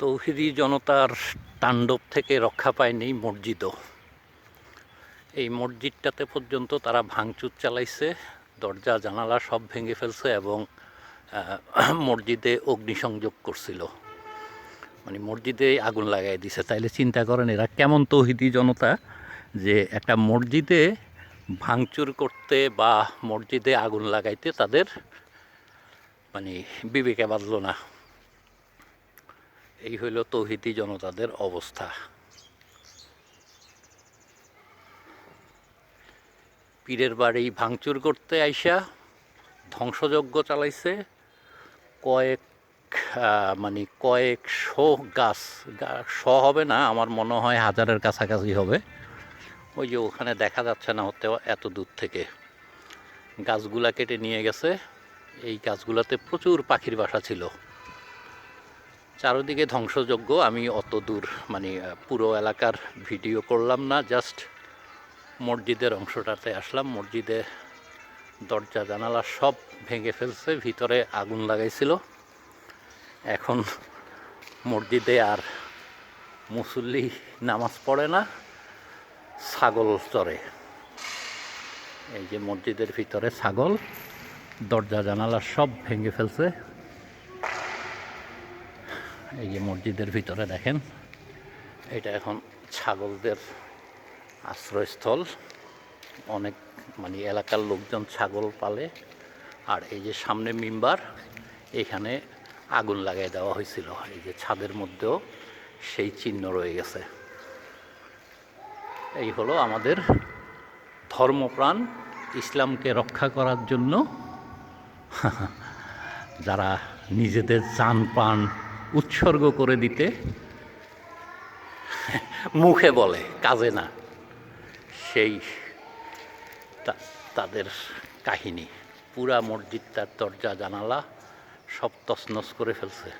তৌহিদি জনতার তাণ্ডব থেকে রক্ষা পায়নি মসজিদও। এই মসজিদটাতে পর্যন্ত তারা ভাঙচুর চালাইছে, দরজা, জানালা সব ভেঙে ফেলছে এবং মসজিদে অগ্নিসংযোগ করছিল। মানে মসজিদে আগুন লাগাই দিছে। তাইলে চিন্তা করেন এরা কেমন তৌহিদি জনতা যে একটা মসজিদে ভাঙচুর করতে বা মসজিদে আগুন লাগাইতে তাদের মানে বিবেকে বাঁধলো না। এই হইল তৌহিদি জনতাদের অবস্থা। পীরের বাড়ি ভাঙচুর করতে আইসা ধ্বংসযজ্ঞ চালাইছে। কয়েক মানে কয়েক শো গাছ শ হবে না, আমার মনে হয় হাজারের কাছাকাছি হবে। ওই যে ওখানে দেখা যাচ্ছে না হতে এত দূর থেকে। গাছগুলা কেটে নিয়ে গেছে। এই গাছগুলাতে প্রচুর পাখির বাসা ছিল। চারদিকে ধ্বংসযোগ্য আমি অত দূর মানে পুরো এলাকার ভিডিও করলাম না, জাস্ট মসজিদের অংশটাতে আসলাম, মসজিদে দরজা, জানালা সব ভেঙে ফেলছে, ভিতরে আগুন লাগাইছিল। এখন মসজিদে আর মুসল্লি নামাজ পড়ে না, ছাগল চড়ে এই যে মসজিদের ভিতরে ছাগল, দরজা, জানালা সব ভেঙে ফেলছে। এই যে মসজিদের ভিতরে দেখেন, এটা এখন ছাগলদের আশ্রয়স্থল। অনেক মানে এলাকার লোকজন ছাগল পালে। আর এই যে সামনে মিম্বার, এখানে আগুন লাগাই দেওয়া হয়েছিল। এই যে ছাদের মধ্যেও সেই চিহ্ন রয়ে গেছে। এই হলো আমাদের ধর্মপ্রাণ ইসলামকে রক্ষা করার জন্য। যারা নিজেদের চান প্রাণ উৎসর্গ করে দিতে মুখে বলে, কাজে না। সেই তাদের কাহিনী। পুরা মসজিদটার দরজা, জানালা সব তছনছ করে ফেলছে।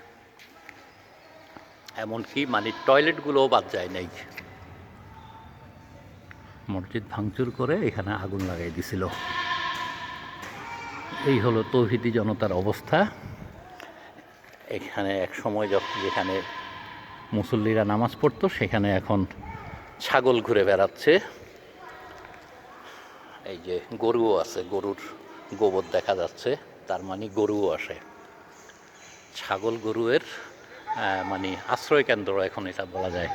এমনকি মানে টয়লেটগুলোও বাদ যায় নাই। মসজিদ ভাঙচুর করে এখানে আগুন লাগাই দিছিল। এই হলো তৌহিদি জনতার অবস্থা। এখানে এক সময় যখন যেখানে মুসল্লিরা নামাজ পড়তো, সেখানে এখন ছাগল ঘুরে বেড়াচ্ছে। এই যে গরুও আছে, গরুর গোবর দেখা যাচ্ছে, তার মানে গরুও আসে। ছাগল গরুয়ের মানে আশ্রয় কেন্দ্র এখন এটা বলা যায়।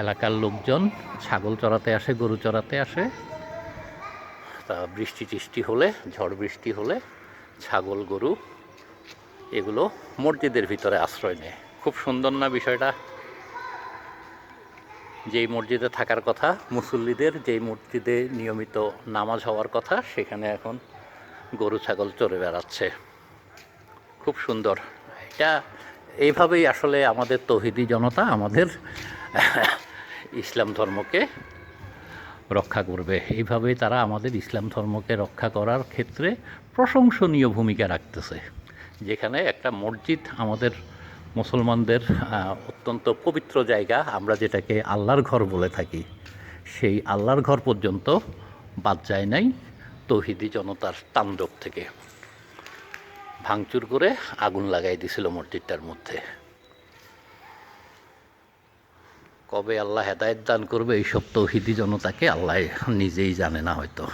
এলাকার লোকজন ছাগল চড়াতে আসে, গরু চড়াতে আসে। তা বৃষ্টি টিষ্টি হলে, ঝড় বৃষ্টি হলে ছাগল গরু এগুলো মসজিদের ভিতরে আশ্রয় নেয়। খুব সুন্দর না বিষয়টা? যেই মসজিদে থাকার কথা, মুসল্লিদের যেই মসজিদে নিয়মিত নামাজ হওয়ার কথা, সেখানে এখন গরু, ছাগল চড়ে বেড়াচ্ছে। খুব সুন্দর। এটা এইভাবেই আসলে আমাদের তহিদি জনতা আমাদের ইসলাম ধর্মকে রক্ষা করবে। এইভাবেই তারা আমাদের ইসলাম ধর্মকে রক্ষা করার ক্ষেত্রে প্রশংসনীয় ভূমিকা রাখতেছে। যেখানে একটা মসজিদ আমাদের মুসলমানদের অত্যন্ত পবিত্র জায়গা। আমরা যেটাকে আল্লাহর ঘর বলে থাকি। সেই আল্লাহর ঘর পর্যন্ত বাদ যায় নাই তৌহিদি জনতার তাণ্ডব থেকে। ভাঙচুর করে আগুন লাগাই দিছিল মসজিদটার মধ্যে। কবে আল্লাহ হেদায়ত দান করবে, এইসব তৌহিদি জনতাকে আল্লাহ নিজেই জানে না হয়তো।